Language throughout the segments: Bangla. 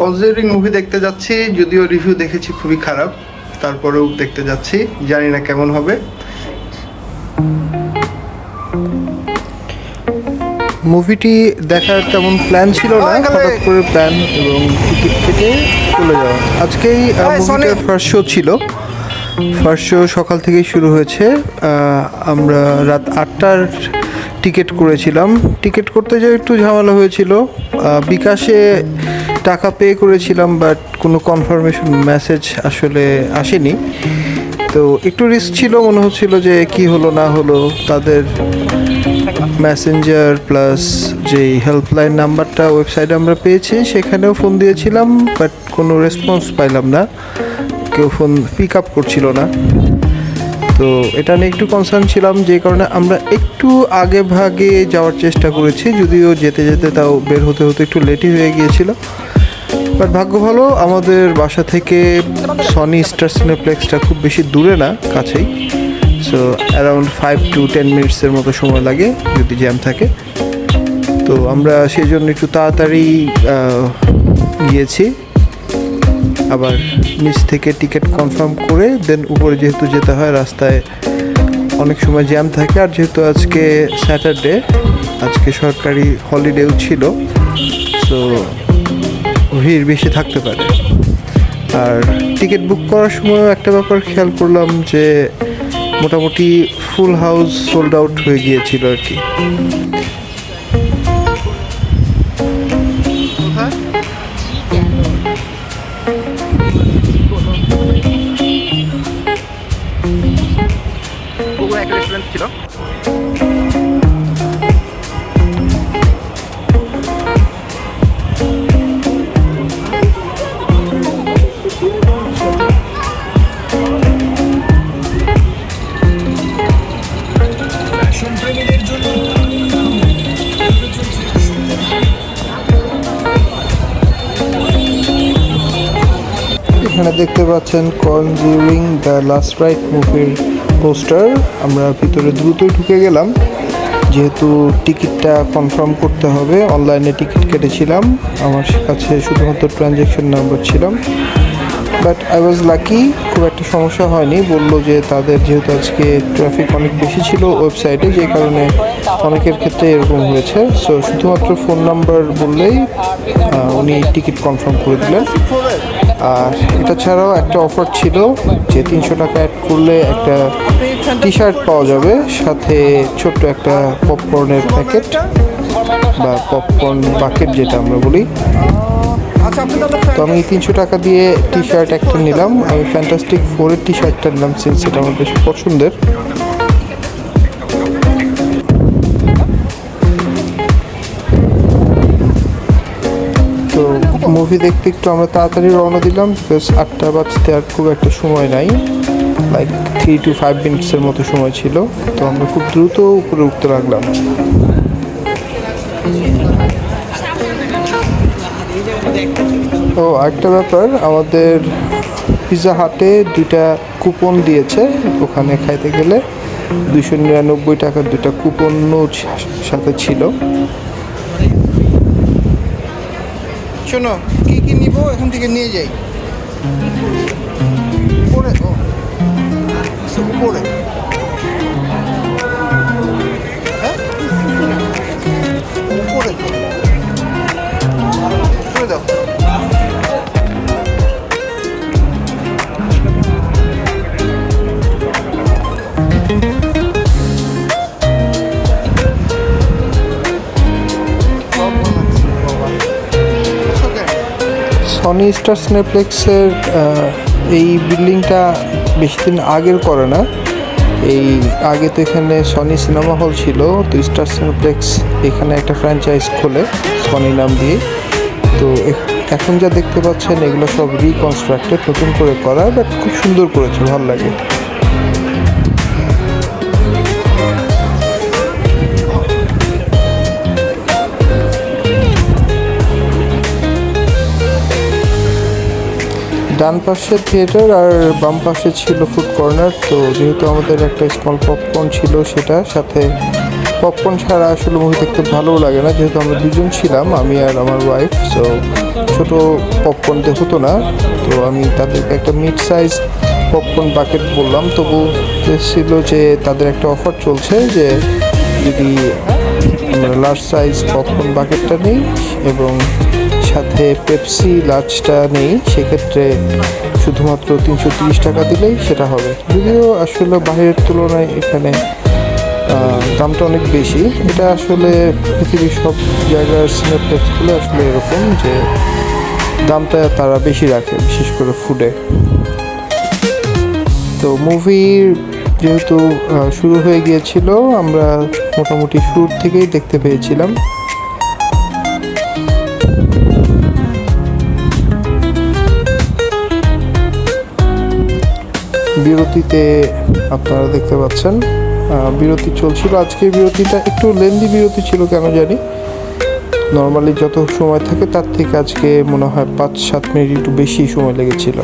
কনজিউরিং মুভি দেখতে যাচ্ছি যদিও রিভিউ দেখেছি খুবই খারাপ তারপরেও দেখতে যাচ্ছি জানি না কেমন হবে। মুভিটি দেখার তেমন প্ল্যান ছিল না হঠাৎ করে প্ল্যান এবং টিকিট কেটে চলে যাওয়া। আজকেই মুভিটার ফার্স্ট শো ছিল। ফার্স্ট শো সকাল থেকেই শুরু হয়েছে। আমরা রাত আটটার টিকিট করেছিলাম। টিকিট করতে যে একটু ঝামেলা হয়েছিল। বিকাশে টাকা পে করেছিলাম বাট কোনো কনফার্মেশন মেসেজ আসলে আসেনি। তো একটু রিস্ক ছিল, মনে হচ্ছিল যে কি হলো, না হলো, তাদের মেসেঞ্জার প্লাস যেই হেল্পলাইন নাম্বারটা ওয়েবসাইটে আমরা পেয়েছি, সেখানেও ফোন দিয়েছিলাম বাট কোনো রেসপন্স পাইলাম না। কেউ ফোন পিক আপ করছিল না। তো এটা নিয়ে একটু কনসার্ন ছিলাম, যে কারণে আমরা একটু আগে ভাগে যাওয়ার চেষ্টা করেছি, যদিও যেতে যেতে তাও বের হতে হতে একটু লেটই হয়ে গিয়েছিল। বাট ভাগ্য ভালো, আমাদের বাসা থেকে সনি স্টার সিনেপ্লেক্সটা খুব বেশি দূরে না, কাছেই। So around five to ten মিনিটসের মতো সময় লাগে, যদি জ্যাম থাকে। তো আমরা সেই জন্য একটু তাড়াতাড়ি গিয়েছি। আবার নিচ থেকে টিকিট কনফার্ম করে দেন উপরে যেহেতু যেতে হয়, রাস্তায় অনেক সময় জ্যাম থাকে। আর যেহেতু আজকে স্যাটারডে আজকে সরকারি হলিডেও ছিল সো ভিড় বেশি থাকতে পারে। আর টিকিট বুক করার সময় একটা ব্যাপার খেয়াল করলাম যে মোটামুটি ফুল হাউস সোল্ড আউট হয়ে গিয়েছিল আর কি। এখানে দেখতে পাচ্ছেন কনজিউরিং দ্য লাস্ট রাইট মুভির পোস্টার আমরা ভিতরে দ্রুতই ঢুকে গেলাম। যেহেতু টিকিটটা কনফার্ম করতে হবে অনলাইনে টিকিট কেটেছিলাম। আমার কাছে শুধুমাত্র ট্রানজ্যাকশন নাম্বার ছিলাম। বাট আই ওয়াজ লাকি খুব একটা সমস্যা হয়নি। বলল যে তাদের যেহেতু আজকে ট্রাফিক অনেক বেশি ছিল ওয়েবসাইটে যে কারণে অনেকের ক্ষেত্রে এরকম হয়েছে। সো শুধুমাত্র ফোন নাম্বার বললেই উনি টিকিট কনফার্ম করে দিলেন। আর এটা ছাড়াও একটা অফার ছিল যে তিনশো টাকা অ্যাড করলে একটা টি শার্ট পাওয়া যাবে, সাথে ছোট্ট একটা পপকর্নের প্যাকেট বা পপকর্ন বাকেট যেটা আমরা বলি। তো আমি তিনশো টাকা দিয়ে টি শার্ট একটা নিলাম। আমি ফ্যান্টাস্টিক ফোরের টি শার্টটা নিলাম সিন্স এটা আমার বেশ পছন্দের। মুভি দেখতে একটু আমরা তাড়াতাড়ি রওনা দিলাম। বিকজ আটটা বাজতে আর খুব একটা সময় নাই। লাইক থ্রি টু ফাইভ মিনিটসের মতো সময় ছিল। তো আমরা খুব দ্রুত উপরে উঠতে লাগলাম। ও একটা ব্যাপার, আমাদের পিৎজা হাটে দুইটা কুপন দিয়েছে। ওখানে খাইতে গেলে দুশো নিরানব্বই টাকার দুইটা কুপনও সাথে ছিল। শোনো, কি কি নিব এখান থেকে নিয়ে যাই। উপরে ও উপরে। হ্যাঁ? উপরে উপরে দাও। সনি স্টার সিনেপ্লেক্সের এই বিল্ডিংটা বেশি দিন আগের করে না। এই আগে তো এখানে সনি সিনেমা হল ছিল, তো স্টার সিনেপ্লেক্স এখানে একটা ফ্র্যাঞ্চাইজ খোলে সনি নাম দিয়ে। তো এখন যা দেখতে পাচ্ছেন, এগুলো সব রিকনস্ট্রাক্টেড নতুন করে করা বাট খুব সুন্দর করেছে, ভালো লাগে। ডান পাশে থিয়েটার আর বাম পাশে ছিল ফুড কর্নার তো যেহেতু আমাদের একটা স্মল পপকর্ন ছিল সেটা, সাথে পপকর্ন ছাড়া আসলে মুভি দেখতে ভালোও লাগে না, যেহেতু আমরা দুজন ছিলাম, আমি আর আমার ওয়াইফ সো ছোট পপকর্ন দিয়ে হতো না, তো আমি তাদেরকে একটা মিড সাইজ পপকর্ন বাকেট বললাম, তবু ছিল যে তাদের একটা অফার চলছে যে যদি লার্জ সাইজ পপকর্ন বাকেটটা নিই এবং সাথে পেপসি লার্জটা নেই, সেক্ষেত্রে শুধুমাত্র তিনশো তিরিশ টাকা দিলেই সেটা হবে। যদিও আসলে বাইরের তুলনায় এখানে দামটা অনেক বেশি। এটা আসলে পৃথিবীর সব জায়গার সিনেপ্লেক্সগুলো আসলে এরকম যে দামটা তারা বেশি রাখে, বিশেষ করে ফুডে তো মুভির যেহেতু শুরু হয়ে গিয়েছিল, আমরা মোটামুটি শুরুর থেকেই দেখতে পেয়েছিলাম। বিরতিতে আপনারা দেখতে পাচ্ছেন। বিরতি চলছিল। আজকে বিরতিটা একটু লেন্দি বিরতি ছিল, কেন জানি। নর্মালি যত সময় থাকে, তার থেকে আজকে মনে হয় পাঁচ সাত মিনিট একটু বেশি সময় লেগেছিল।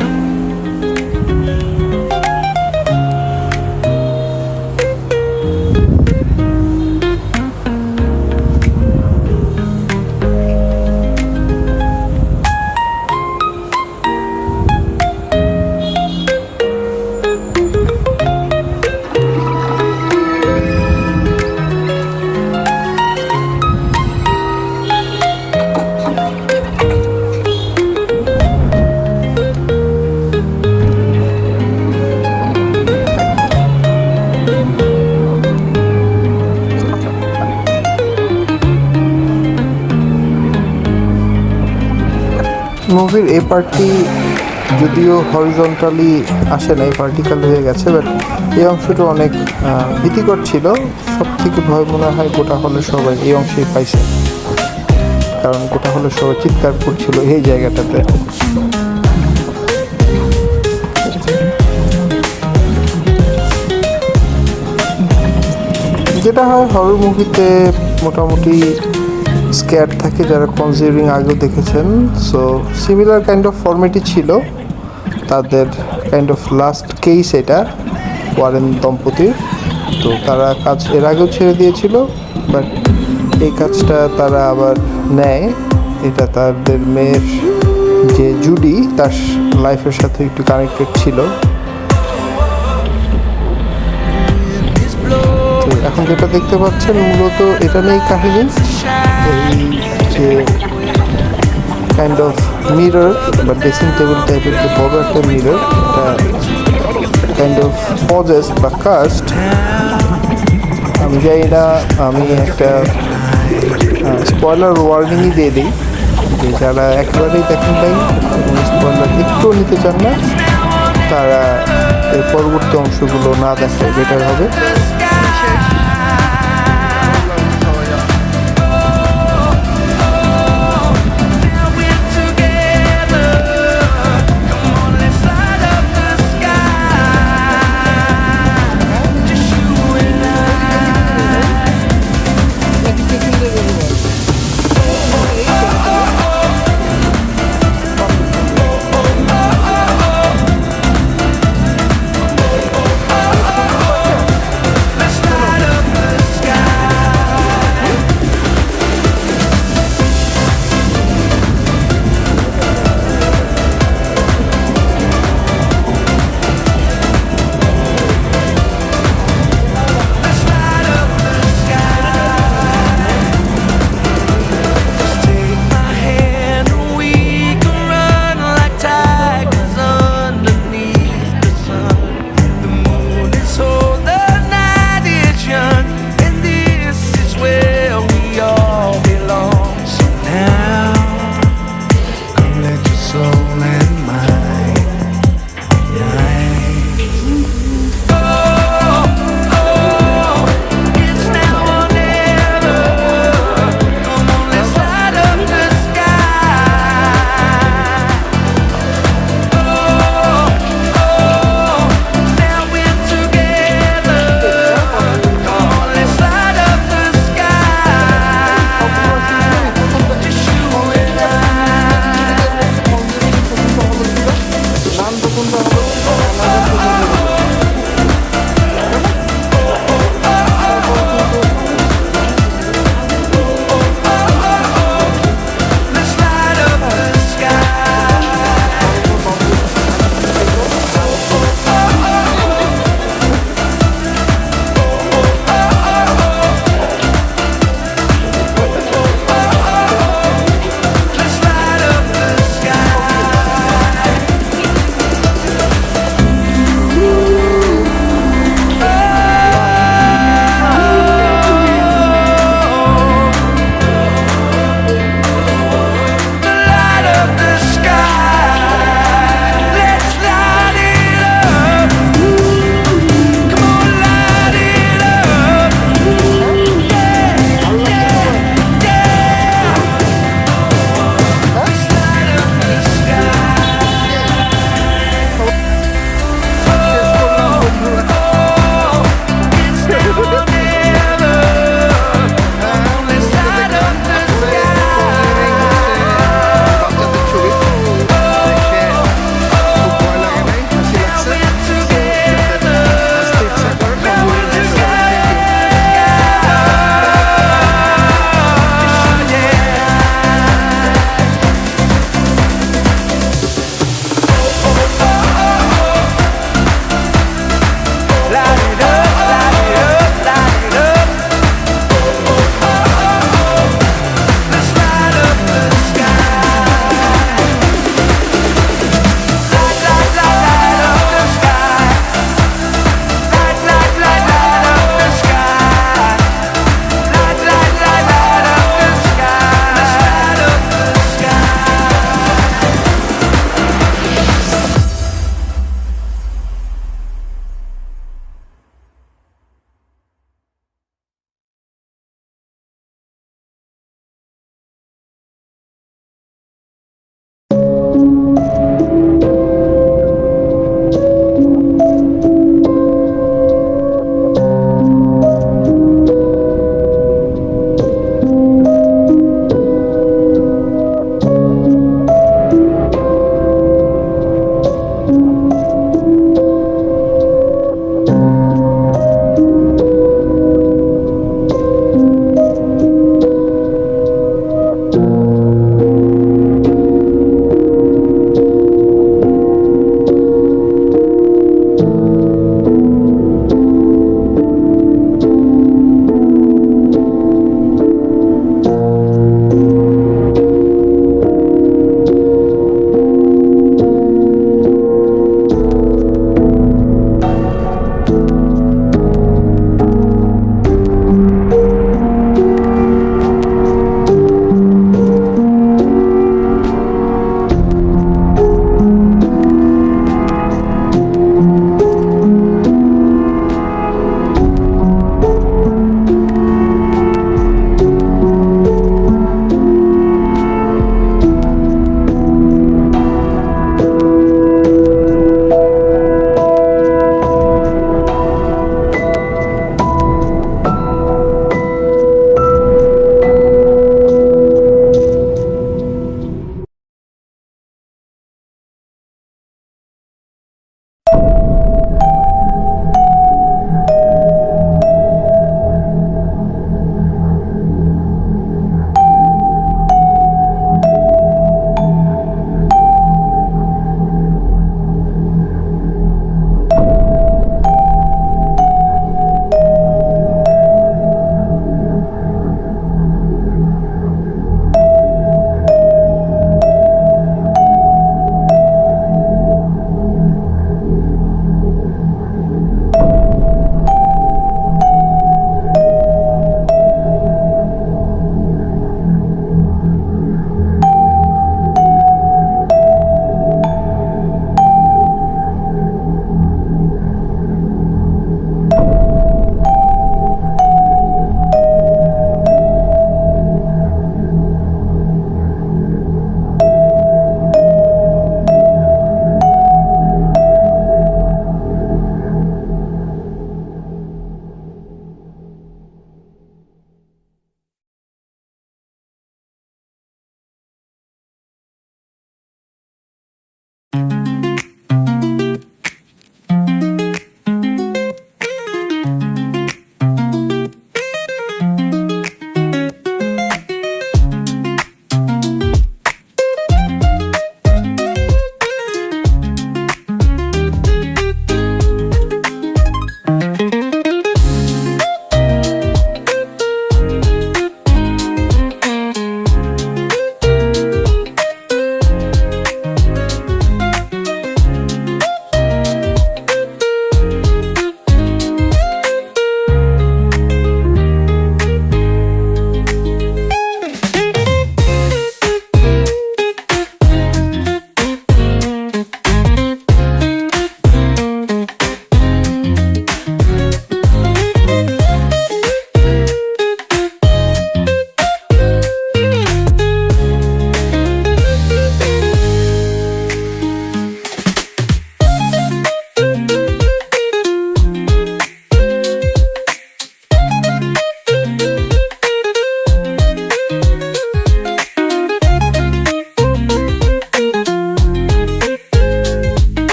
মুভির এই পার্টটি যদিও হরিজন্টালি আসে না এই ভার্টিক্যাল হয়ে গেছে বাট এই অংশটা অনেক ভীতিকর ছিল। সব থেকে ভয় মনে হয় গোটা হলে সবাই এই অংশেই পাইছে। কারণ গোটা হলে সবাই চিৎকার করছিল এই জায়গাটাতে। যেটা হয় হরর মুভিতে মোটামুটি স্ক্যার থাকে যারা কনজিউরিং আগেও দেখেছেন। সো সিমিলার কাইন্ড অফ ফর্মেটই ছিল। তাদের কাইন্ড অফ লাস্ট কেস এটা ওয়ারেন দম্পতির তো তারা কাজ এর আগেও ছেড়ে দিয়েছিল বাট এই কাজটা তারা আবার নেয়। এটা তাদের মেয়ের যে জুডি তার লাইফের সাথে একটু কানেক্টেড ছিল। এখন যেটা দেখতে পাচ্ছেন, মূলত এটা নিয়েই কাহিনী। এই যে কাইন্ড অফ মিরর বা ড্রেসিং টেবিল টাইপের যে বড় একটা মিরর এটা কাইন্ড অফ পজেস বা কাস্ট আমি জানি না আমি একটা স্পয়লার ওয়ার্নিংই দিয়ে দিই, যে যারা একেবারেই দেখেন নাই স্পয়লার একটু নিতে চান না, তারা এর পরবর্তী অংশগুলো না দেখায় বেটার হবে।